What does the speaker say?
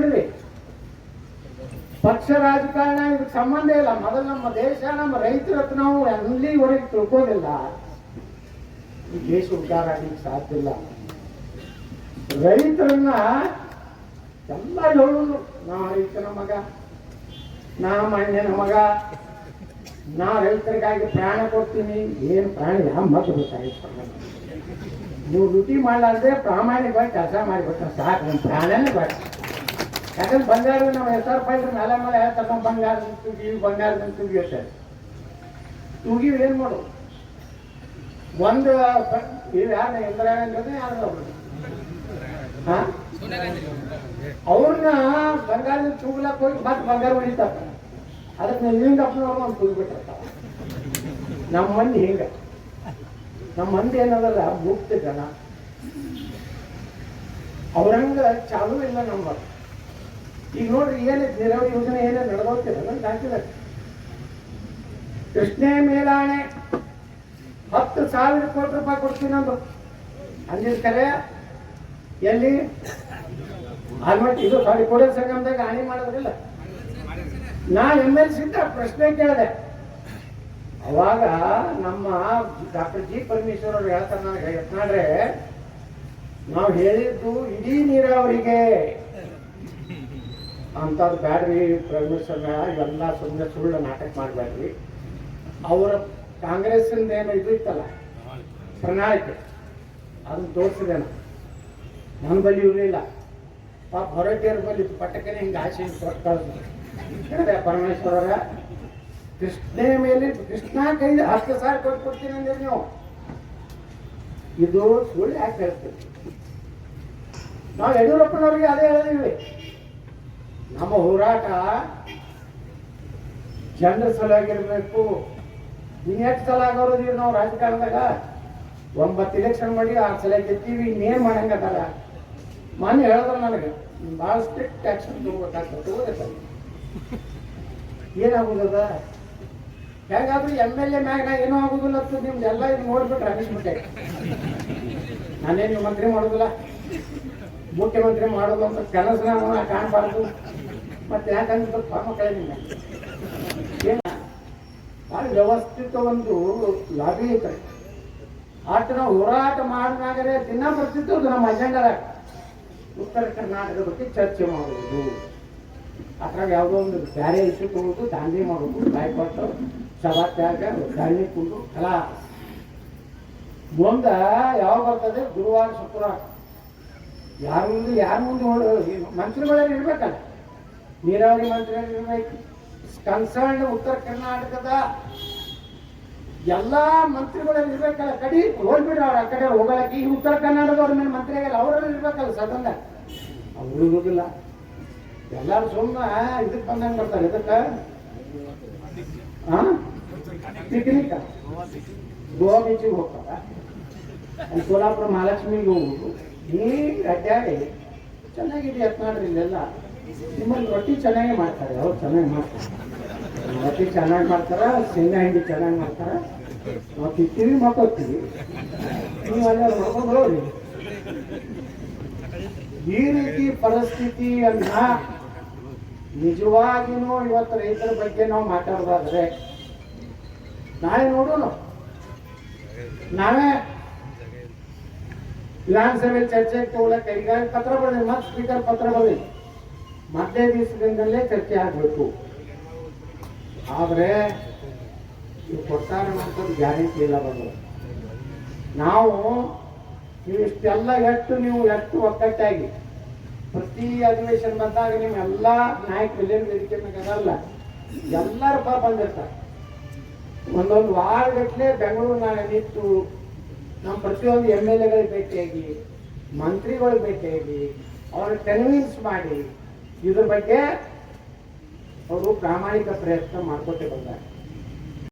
ಬಿಡ್ರಿ. ಪಕ್ಷ ರಾಜಕಾರಣ ಇದಕ್ಕೆ ಸಂಬಂಧ ಇಲ್ಲ. ಮೊದಲು ನಮ್ಮ ದೇಶ, ನಮ್ಮ ರೈತರ ಹತ್ರ ನಾವು ಎಲ್ಲಿವರೆಗೆ ತಿಳ್ಕೋದಿಲ್ಲ. ಈ ದೇಶ ಉದ್ಧಾರ ಆಗ್ಲಿಕ್ಕೆ ಸಾಧ್ಯ ಇಲ್ಲ. ರೈತರನ್ನ ಎಲ್ಲ ಹೇಳೋದು ನಾ ರೈತನ ಮಗ, ನಾ ಮಣ್ಣಿನ ಮಗ, ನಾ ರೈತರಿಗಾಗಿ ಪ್ರಾಣ ಕೊಡ್ತೀನಿ. ಏನು ಪ್ರಾಣ, ಯಾವ ಮಾತು ಬೇಕಾಗಿತ್ತು ನೀವು ಡ್ಯೂಟಿ ಮಾಡಲಾರ್ದೆ ಪ್ರಾಮಾಣಿಕವಾಗಿ ಕೆಲಸ ಮಾಡಿಬಿಟ್ರೆ ಸಾಕು. ನಮ್ಮ ಪ್ರಾಣನೇ ಬೇಡ. ಯಾಕಂದ್ರೆ ಬಂಗಾರ ನಾವು ಹೆಸರು ಪೈದ್ರೆ ಮೇಲೆ ಮೇಲೆ ಹೇಳ್ತಾರೆ ಬಂಗಾರ ತುಗಿ ಬಂಗಾರ ತುಗಿ ಸರ್ ತುಗಿ ಏನು ಮಾಡು ಒಂದು ಇವ್ ಯಾರು ಇಂದಿರಾ ಗಾಂಧಿ ಯಾರು ಅವ್ರನ್ನ ಬಂಗಾರ ತೂಗ್ಲಕ್ ಹೋಗಿ ಮತ್ತೆ ಬಂಗಾರ ಹೊಡಿತಾರ. ಅದಕ್ಕೆ ನಿಲಿಂಗಪ್ಪನವ್ರು ಒಂದು ತೂಗ್ಬಿಟ್ಟಿರ್ತಾವ ನಮ್ಮ ಮಂದಿ ಹಿಂಗ. ನಮ್ಮ ಮಂದಿ ಏನದಲ್ಲ ಮುಕ್ತ ಜನ. ಅವ್ರಂಗ ಚಾಲು ಇಲ್ಲ ನಮ್ಮ ಈಗ ನೋಡ್ರಿ, ಏನೇ ನೀರಾವರಿ ಯೋಜನೆ ಏನೇ ನಡೆದೋಗ್ತಿಲ್ಲ ಕಾಣ್ತಿದೆ ಕೃಷ್ಣೆ ಮೇಲಾಣೆ, ಹತ್ತು ಸಾವಿರ ಕೋಟಿ ರೂಪಾಯಿ ಕೊಡ್ತೀನಿ ಅಂದ್ರು ಅಂದಿನ ಕರೆ, ಎಲ್ಲಿ? ಆಲ್ಮಟ್ಟಿ, ಇದು ಸಾರಿ ಕೋಡೆ ಸಂಗಮದಾಗ ಹಾನಿ ಮಾಡೋದಿಲ್ಲ ನಾ ಎಂ ಎಲ್ ಸಿ ಪ್ರಶ್ನೆ ಕೇಳಿದೆ. ಅವಾಗ ನಮ್ಮ ಡಾಕ್ಟರ್ ಜಿ ಪರಮೇಶ್ವರ್ ಅವ್ರು ಹೇಳ್ತಾರೆ, ನನಗೆ ಯತ್ನಾಡ್ರೆ ನಾವು ಹೇಳಿದ್ದು ಇಡೀ ನೀರಾವರಿಗೆ ಅಂಥದ್ದು ಬ್ಯಾಡ್ರಿ ಪರಮೇಶ್ವರ ಇವೆಲ್ಲ ಸುಮ್ಮನೆ ಸುಳ್ಳು ನಾಟಕ ಮಾಡಬೇಡ್ರಿ. ಅವರ ಕಾಂಗ್ರೆಸ್ಸಿಂದ ಏನು ಇದು ಇತ್ತಲ್ಲ, ಪ್ರಣಾಳಿಕೆ, ಅದನ್ನ ತೋರಿಸಿದೆ ನಾನು. ನನ್ನ ಬಳಿ ಇರಲಿಲ್ಲ ಪಾಪ ಹೊರಟಿಯರ ಬಳಿ ಪಟಕನೇ ಹಿಂಗೆ ಆಸೆ ಕೊಟ್ಟು. ಹೇಳಿದೆ ಪರಮೇಶ್ವರರ ಕೃಷ್ಣೆ ಮೇಲೆ, ಕೃಷ್ಣ ಕೈ ಹತ್ತು ಸಾರಿ ಕೊಟ್ಟು ಕೊಡ್ತೀನಿ ಅಂದ್ರೆ ನೀವು. ಇದು ಸುಳ್ಳು ಯಾಕೆ ಹೇಳ್ತೀವಿ ನಾವು ಯಡಿಯೂರಪ್ಪನವ್ರಿಗೆ ಅದೇ ಹೇಳಿದೀವಿ. ನಮ್ಮ ಹೋರಾಟ ಜನರ ಸಲುವಾಗಿರಬೇಕು. ಇನ್ನೆಷ್ಟು ಸಲ ಆಗೋದಿವಿ ನಾವು ರಾಜಕಾರಣದಾಗ? ಒಂಬತ್ತು ಇಲೆಕ್ಷನ್ ಮಾಡಿ ಆರು ಸಲ ಗೆದ್ದೀವಿ, ಇನ್ನೇನು ಮಾಡಂಗದಲ್ಲ ಮೊನ್ನೆ ಹೇಳಿದ್ರು ನನಗೆ ಭಾಳ ಸ್ಟ್ರಿಕ್ಟ್ ಆಕ್ಷನ್ ತಗೋಬೇಕಾಗ್ತದೆ ಏನಾಗುದದ? ಹೇಗಾದ್ರೂ ಎಂ ಎಲ್ ಎ ಮ್ಯಾಗ ನಾ ಏನೂ ಆಗುದಿಲ್ಲ ನಿಮ್ದು ಎಲ್ಲ ಇದು ನೋಡ್ಬಿಟ್ರೆ ಅನಿಸ್ಬಿಟ್ಟೆ ನಾನೇನು ಮಂತ್ರಿ ಮಾಡೋದಿಲ್ಲ? ಮುಖ್ಯಮಂತ್ರಿ ಮಾಡೋದು ಅಂತ ಕನಸು ನಾನು ಕಾಣಬಾರ್ದು ಮತ್ತೆ ಯಾಕಂದ್ರೆ ಮಕ್ಕಳೇ ಏನ? ಭಾಳ ವ್ಯವಸ್ಥಿತ ಒಂದು ಲಾಬಿ ಐತೆ ಆಟ ನಾವು ಹೋರಾಟ ಮಾಡಿದಾಗರೆ ದಿನ ಬರ್ತಿತ್ತು ಅದು ನಮ್ಮ ಅಜೆಂಡದಾಗ ಉತ್ತರ ಕರ್ನಾಟಕದ ಬಗ್ಗೆ ಚರ್ಚೆ ಮಾಡುವುದು. ಅದ್ರಾಗ ಯಾವುದೋ ಒಂದು ಬೇರೆ ಇಶ್ಯೂ ತಗೊಳ್ಳೋದು ದಾಂಧಿ ಮಾಡೋದು ಬಾಯ್ಕೊಟ್ಟು ಸಭಾತ್ಯಾಗ ದಾಳಿ ಕುಂಡು, ಕಲಾ. ಮುಂದೆ ಯಾವಾಗ ಬರ್ತದೆ? ಗುರುವಾರ ಶುಕ್ರವಾರ. ಯಾರ ಮುಂದೆ ಯಾರ ಮುಂದೆ ಮನುಷ್ಯರುಗಳೇ ಇರ್ಬೇಕಲ್ಲ. ನೀರಾವರಿ ಮಂತ್ರಿ ಇರಬೇಕು ಕನ್ಸರ್ನ್ ಉತ್ತರ ಕರ್ನಾಟಕದ ಎಲ್ಲಾ ಮಂತ್ರಿಗಳಲ್ಲಿ ಇರ್ಬೇಕಲ್ಲ, ಕಡಿ ಹೋಗ್ಬಿಡ್ರಿ ಅವ್ರ ಆ ಕಡೆ ಹೋಗಲಕ್ಕೆ. ಈ ಉತ್ತರ ಕರ್ನಾಟಕದವ್ರ ಮೇಲೆ ಮಂತ್ರಿ ಆಗಲ್ಲ ಅವರಲ್ಲಿ ಇರ್ಬೇಕಲ್ಲ ಸದನ. ಅವರು ಇರೋದಿಲ್ಲ. ಎಲ್ಲಾರು ಸುಮ್ಮ ಇದಕ್ಕೆ ಬಂದಂಗೆ ಬರ್ತಾರೆ ಇದಕ್ಕೆ ಹಾ ಪಿಕ್ನಿಕ್. ಗೋವಾ ಬೀಚಿಗೆ ಹೋಗ್ತಾರ. ಅಲ್ಲಿ ಸೋಲಾಪುರ ಮಹಾಲಕ್ಷ್ಮಿಗೆ ಹೋಗ್ಬಿಟ್ಟು ಹೀಗೆ ಅಡ್ಡಾಡಿ ಚೆನ್ನಾಗಿದೆ ಯತ್ನಾಡ್ರಿ ಇಲ್ಲೆಲ್ಲ. ನಿಮ್ಮಲ್ಲಿ ರೊಟ್ಟಿ ಚೆನ್ನಾಗಿ ಮಾಡ್ತಾರೆ, ಅವ್ರು ಚೆನ್ನಾಗಿ ಮಾಡ್ತಾರೆ. ರೊಟ್ಟಿ ಚೆನ್ನಾಗಿ ಮಾಡ್ತಾರ, ಶೇಂಗಾ ಹಿಂಡಿ ಚೆನ್ನಾಗಿ ಮಾಡ್ತಾರ? ನಾವು ತಿಂತೀವಿ ಮಕ್ಕೋತೀವಿ ನೀವು ಅಲ್ಲಿ ನೋಡ್ಕೊಂಡ್ರಿ ಈ ರೀತಿ ಪರಿಸ್ಥಿತಿ ಅನ್ನ ನಿಜವಾಗಿನೂ ಇವತ್ತು ರೈತರ ಬಗ್ಗೆ ನಾವು ಮಾತಾಡೋದಾದ್ರೆ, ನಾಳೆ ನೋಡೋಣ. ನಾವೇ ವಿಧಾನಸಭೆ ಚರ್ಚೆಗೆ ತಗೊಳಕ್ಕೆ ಈಗ ಪತ್ರ ಬಂದಿದೆ ಮತ್ತೆ ಸ್ಪೀಕರ್ ಪತ್ರ ಬಂದಿದೆ ಮಧ್ಯ ದಿವಸದಿಂದಲೇ ಚರ್ಚೆ ಆಗಬೇಕು ಆದರೆ ನೀವು ಕೊಡ್ತಾರೆ ಅನ್ನೋದು ಗ್ಯಾರಂಟಿ ಇಲ್ಲ ಬಂದು ನಾವು ನೀವು ಇಷ್ಟೆಲ್ಲ ಎಷ್ಟು ನೀವು ಎಷ್ಟು ಒಕ್ಕಟ್ಟಾಗಿ ಪ್ರತಿ ಅಧಿವೇಶನ ಬಂದಾಗ ನೀವು ಎಲ್ಲ ಮಿಲಿಯನ್ ವೇದಿಕೆ ಬೇಕಾಗಲ್ಲ ಎಲ್ಲರೂ ಪಾಪ ಬಂದಿರ್ತಾರೆ. ಒಂದೊಂದು ವಾರಗಟ್ಟಲೆ ಬೆಂಗಳೂರಿನಾಗ ನಿಂತು ನಮ್ಮ ಪ್ರತಿಯೊಂದು ಎಂ ಎಲ್ ಎಗಳಿಗೆ ಭೇಟಿಯಾಗಿ, ಮಂತ್ರಿಗಳಿಗೆ ಭೇಟಿಯಾಗಿ, ಅವ್ರಿಗೆ ಕನ್ವಿನ್ಸ್ ಮಾಡಿ ಇದ್ರ ಬಗ್ಗೆ ಅವರು ಪ್ರಾಮಾಣಿಕ ಪ್ರಯತ್ನ ಮಾಡ್ಕೊಟ್ಟೆ ಬಂದಾರೆ.